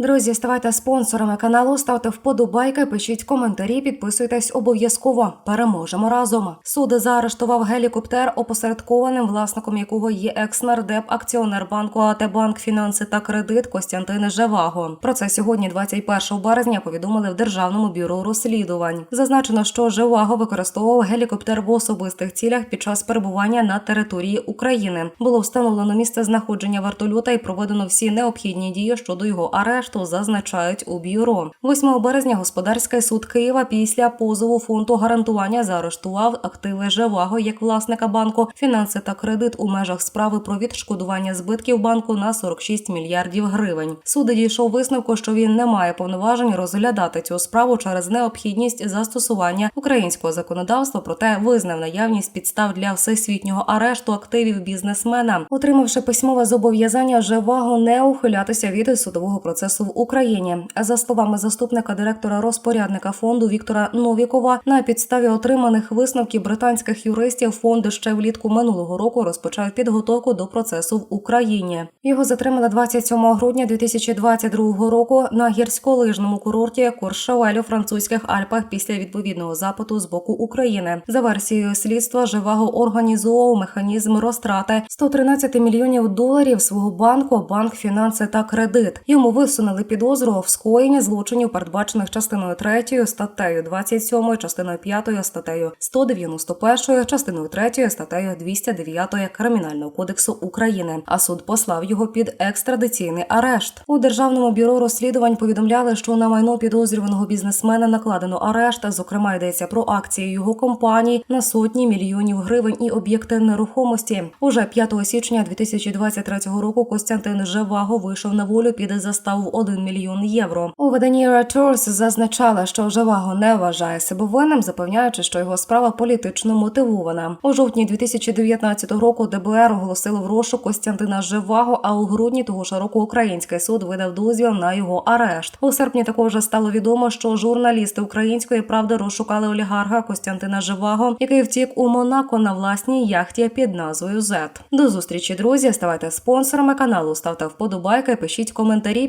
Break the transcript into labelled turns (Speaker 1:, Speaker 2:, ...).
Speaker 1: Друзі, ставайте спонсорами каналу, ставте вподобайки, пишіть коментарі, підписуйтесь обов'язково. Переможемо разом. Суд заарештував гелікоптер, опосередкованим власником якого є екс-нардеп, акціонер банку АТ Банк Фінанси та Кредит Костянтин Жеваго. Про це сьогодні, 21 березня, повідомили в Державному бюро розслідувань. Зазначено, що Жеваго використовував гелікоптер в особистих цілях під час перебування на території України. Було встановлено місце знаходження вертольота і проведено всі необхідні дії щодо його арешту, зазначають у бюро. 8 березня господарський суд Києва після позову фонду гарантування заарештував активи Жеваго як власника банку, фінанси та кредит у межах справи про відшкодування збитків банку на 46 мільярдів гривень. Суд дійшов висновку, що він не має повноважень розглядати цю справу через необхідність застосування українського законодавства, проте визнав наявність підстав для всесвітнього арешту активів бізнесмена, отримавши письмове зобов'язання Жеваго не ухилятися від судового процесу в Україні. За словами заступника директора розпорядника фонду Віктора Новікова, на підставі отриманих висновків британських юристів фонд ще влітку минулого року розпочав підготовку до процесу в Україні. Його затримали 27 грудня 2022 року на гірськолижному курорті Куршавель у французьких Альпах після відповідного запиту з боку України. За версією слідства Живаго організував механізм розтрати 113 мільйонів доларів свого банку, банк фінанси та кредит. Йому висунули підозру в скоєнні злочинів, передбачених частиною 3 статтею 27, частиною 5 статтею 191, частиною 3 статтею 209 Кримінального кодексу України. А суд послав його під екстрадиційний арешт. У державному бюро розслідувань повідомляли, що на майно підозрюваного бізнесмена накладено арешт. Зокрема, йдеться про акції його компаній на сотні мільйонів гривень і об'єкти нерухомості. Уже 5 січня 2023 року Костянтин Жеваго вийшов на волю під заставу в 1 мільйон євро. У виданні Reuters зазначали, що Жеваго не вважає себе винним, запевняючи, що його справа політично мотивована. У жовтні 2019 року ДБР оголосило в розшук Костянтина Жеваго, а у грудні того ж року український суд видав дозвіл на його арешт. У серпні також стало відомо, що журналісти української правди розшукали олігарха Костянтина Живаго, який втік у Монако на власній яхті під назвою Зет. До зустрічі, друзі. Ставайте спонсорами каналу, ставте вподобайки, пишіть коментарі,